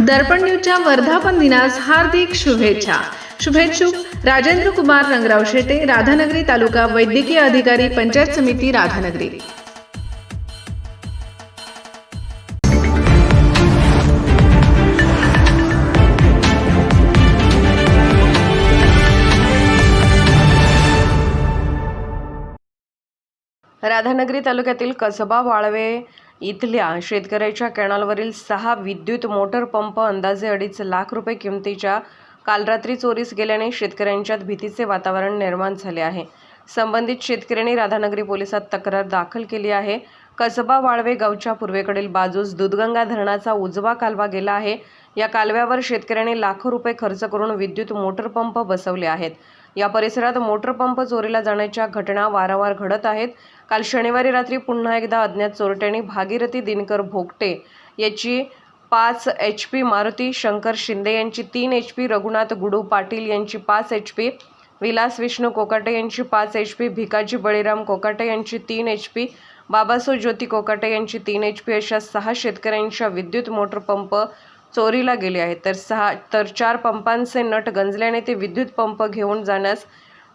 दर्पण न्यूजच्या वर्धापन दिनास हार्दिक शुभेच्छा. शुभेच्छुक राजेंद्र कुमार रंगराव शेटे राधानगरी तालुका वैद्यकीय अधिकारी पंचायत समिती राधानगरी. राधानगरी तालुक्यातील कसबा वाळवे इथल्या शेतकऱ्याच्या कॅनलवरील सहा विद्युत मोटर पंप अंदाजे अडीच लाख रुपये किमतीच्या काल रात्री चोरीस गेल्याने शेतकऱ्यांच्यात भीतीचे वातावरण निर्माण झाले आहे. संबंधित शेतकऱ्यांनी राधानगरी पोलिसात तक्रार दाखल केली आहे. कसबा वाळवे गावच्या पूर्वेकडील बाजूस दुधगंगा धरणाचा उजवा कालवा गेला आहे. या कालव्यावर शेतकऱ्यांनी लाखो रुपये खर्च करून विद्युत मोटर पंप बसवले आहेत. या परिसरात मोटर पंप चोरीला जाण्याच्या घटना वारंवार घडत आहेत. काल शनिवारी रात्री पुन्हा एकदा अज्ञात चोरट्यांनी भागीरथी दिनकर भोगटे याची पाच एच पी मारुती शंकर शिंदे यांची तीन एच पी रघुनाथ गुडू पाटील यांची पाच एच पी विलास विष्णू कोकाटे यांची पाच एच पी भिकाजी बळीराम कोकाटे यांची तीन एच पी बाबासो ज्योती कोकाटे यांची तीन एच पी अशा सहा शेतकऱ्यांच्या विद्युत मोटर पंप चोरीला गेले आहेत. तर सहा तर चार पंपांचे नट गंजल्याने ते विद्युत पंप घेऊन जाण्यास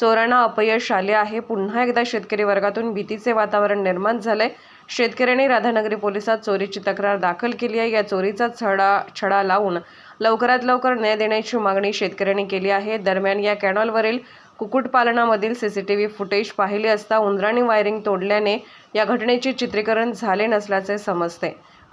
चोरांना अपयश आले आहे. पुन्हा एकदा शेतकरी वर्गातून भीतीचे वातावरण निर्माण झालंय. शेतकऱ्यांनी राधानगरी पोलिसात चोरीची तक्रार दाखल केली आहे. या चोरीचा छडा छडा लावून लवकरात लवकर न्याय देण्याची मागणी शेतकऱ्यांनी केली आहे. दरम्यान या कॅनॉलवरील कुक्कुटपालनामधील C C T V footage पाहिले असता उंदराणी वायरिंग तोडल्याने या घटनेचे चित्रीकरण झाले नसल्याचे समजते.